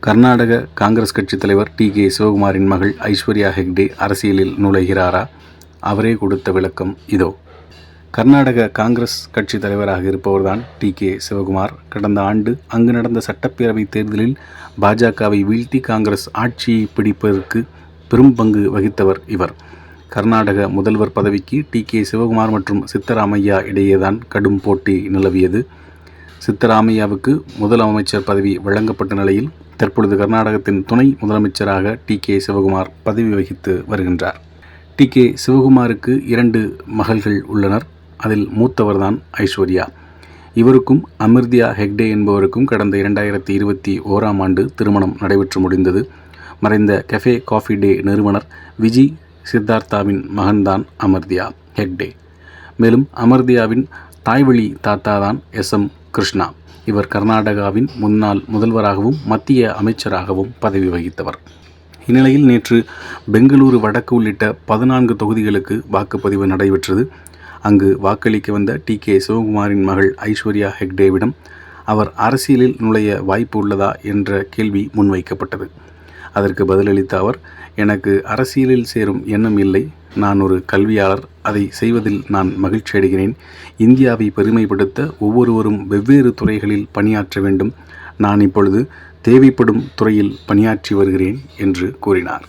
கர்நாடக காங்கிரஸ் கட்சித் தலைவர் D K சிவகுமாரின் மகள் ஐஸ்வர்யா ஹெக்டே அரசியலில் நுழைகிறாரா? அவரே கொடுத்த விளக்கம் இதோ. கர்நாடக காங்கிரஸ் கட்சி தலைவராக இருப்பவர்தான் டி கே சிவகுமார். கடந்த ஆண்டு அங்கு நடந்த சட்டப்பேரவை தேர்தலில் பாஜகவை வீழ்த்தி காங்கிரஸ் ஆட்சியை பிடிப்பதற்கு பெரும் பங்கு வகித்தவர் இவர். கர்நாடக முதல்வர் பதவிக்கு டி கே சிவகுமார் மற்றும் சித்தராமையா இடையேதான் கடும் போட்டி நிலவியது. சித்தராமையாவுக்கு முதலமைச்சர் பதவி வழங்கப்பட்ட நிலையில் தற்பொழுது கர்நாடகத்தின் துணை முதலமைச்சராக டி கே சிவகுமார் பதவி வகித்து வருகின்றார். டி கே சிவகுமாருக்கு இரண்டு மகள்கள் உள்ளனர். அதில் மூத்தவர்தான் ஐஸ்வர்யா. இவருக்கும் அமிர்தியா ஹெக்டே என்பவருக்கும் கடந்த இரண்டாயிரத்தி இருபத்தி ஓராம் ஆண்டு திருமணம் நடைபெற்று முடிந்தது. மறைந்த கெஃபே காஃபி டே நிறுவனர் விஜி சித்தார்த்தாவின் மகன்தான் அமர்தியா ஹெக்டே. மேலும் அமர்தியாவின் தாய்வழி தாத்தாதான் எஸ் எம் கிருஷ்ணா. இவர் கர்நாடகாவின் முன்னாள் முதல்வராகவும் மத்திய அமைச்சராகவும் பதவி வகித்தவர். இந்நிலையில் நேற்று பெங்களூரு வடக்கு உள்ளிட்ட பதினான்கு தொகுதிகளுக்கு வாக்குப்பதிவு நடைபெற்றது. அங்கு வாக்களிக்க வந்த டி. கே. சிவகுமாரின் மகள் ஐஸ்வர்யா ஹெக்டேவிடம் அவர் அரசியலில் நுழைய வாய்ப்பு உள்ளதா? என்ற கேள்வி முன்வைக்கப்பட்டது. அதற்கு பதிலளித்த அவர் எனக்கு அரசியலில் சேரும் எண்ணம் இல்லை. நான் ஒரு கல்வியாளர். அதை செய்வதில் நான் மகிழ்ச்சி அடைகிறேன். இந்தியாவை பெருமைப்படுத்த ஒவ்வொருவரும் வெவ்வேறு துறைகளில் பணியாற்ற வேண்டும். நான் இப்பொழுது தேவைப்படும் துறையில் பணியாற்றி வருகிறேன் என்று கூறினார்.